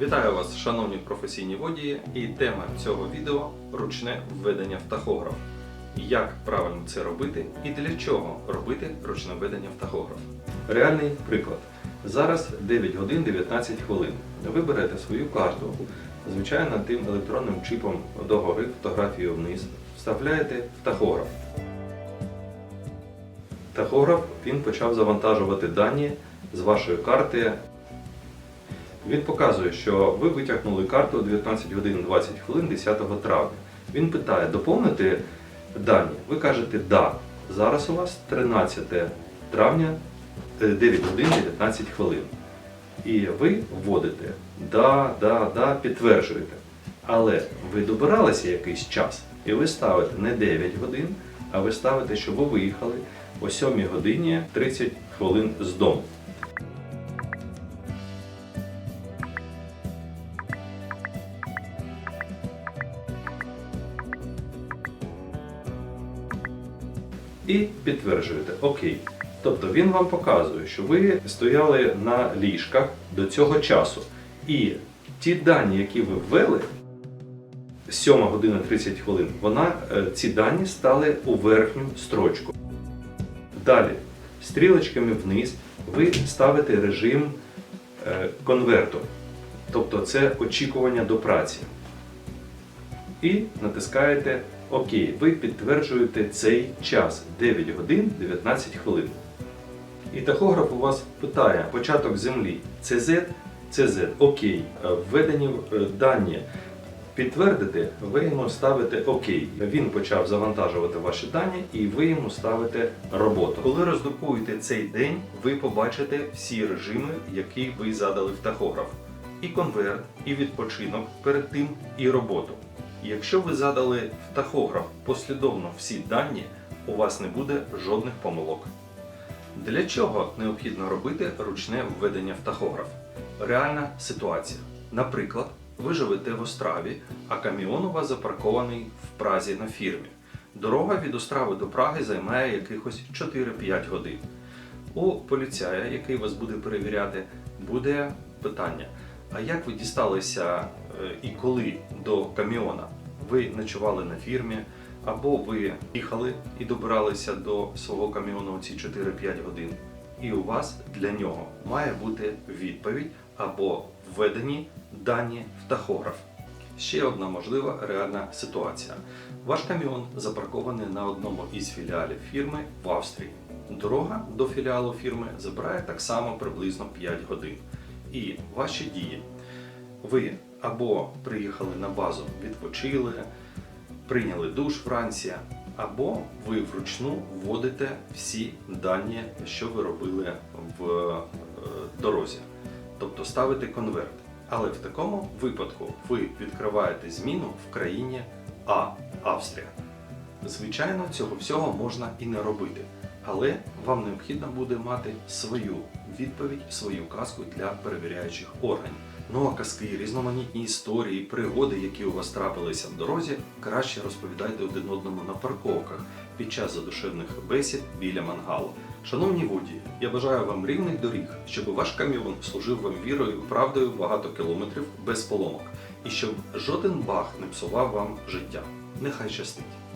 Вітаю вас, шановні професійні водії, і тема цього відео ручне введення в тахограф. Як правильно це робити і для чого робити ручне введення в тахограф? Реальний приклад. Зараз 9 годин 19 хвилин. Ви берете свою карту, звичайно, тим електронним чипом догори, фотографію вниз, вставляєте в тахограф. Тахограф він почав завантажувати дані з вашої карти він показує, що ви витягнули карту 19 годин 20 хвилин 10 травня. Він питає, доповнити дані? Ви кажете да. Зараз у вас 13 травня е, 9 годин 19 хвилин. І ви вводите да, да, да, підтверджуєте. Але ви добиралися якийсь час, і ви ставите не 9 годин, а ви ставите, що ви виїхали о 7 годині 30 хвилин з дому. І підтверджуєте ОК. Тобто він вам показує, що ви стояли на ліжках до цього часу. І ті дані, які ви ввели, 7 година 30 хвилин, вона, е, ці дані стали у верхню строчку. Далі, стрілочками вниз, ви ставите режим е, конверту. Тобто це очікування до праці і натискаєте ОК. Ви підтверджуєте цей час 9 годин 19 хвилин. І тахограф у вас питає початок землі CZ, CZ, ОК. Введені е, дані підтвердити, ви йому ставите ОК. Він почав завантажувати ваші дані і ви йому ставите роботу. Коли роздукуєте цей день, ви побачите всі режими, які ви задали в тахограф. І конверт, і відпочинок перед тим, і роботу. Якщо ви задали в тахограф послідовно всі дані, у вас не буде жодних помилок. Для чого необхідно робити ручне введення в тахограф? Реальна ситуація. Наприклад, ви живете в Остраві, а каміон у вас запаркований в Празі на фірмі. Дорога від Острави до Праги займає якихось 4-5 годин. У поліцая, який вас буде перевіряти, буде питання: а як ви дісталися е, і коли до каміона? Ви ночували на фірмі, або ви їхали і добиралися до свого каміону у ці 4-5 годин. І у вас для нього має бути відповідь або введені дані в тахограф. Ще одна можлива реальна ситуація. Ваш каміон запаркований на одному із філіалів фірми в Австрії. Дорога до філіалу фірми забирає так само приблизно 5 годин. І ваші дії. Ви або приїхали на базу, відпочили, прийняли душ вранці, або ви вручну вводите всі дані, що ви робили в е, дорозі. Тобто ставите конверт. Але в такому випадку ви відкриваєте зміну в країні А Австрія. Звичайно, цього всього можна і не робити, але вам необхідно буде мати свою відповідь, свою казку для перевіряючих органів. Ну а казки, різноманітні історії, пригоди, які у вас трапилися в дорозі, краще розповідайте один одному на парковках під час задушевних бесід біля мангалу. Шановні водії, я бажаю вам рівних доріг, щоб ваш каміон служив вам вірою правдою багато кілометрів без поломок, і щоб жоден баг не псував вам життя. Нехай щастить!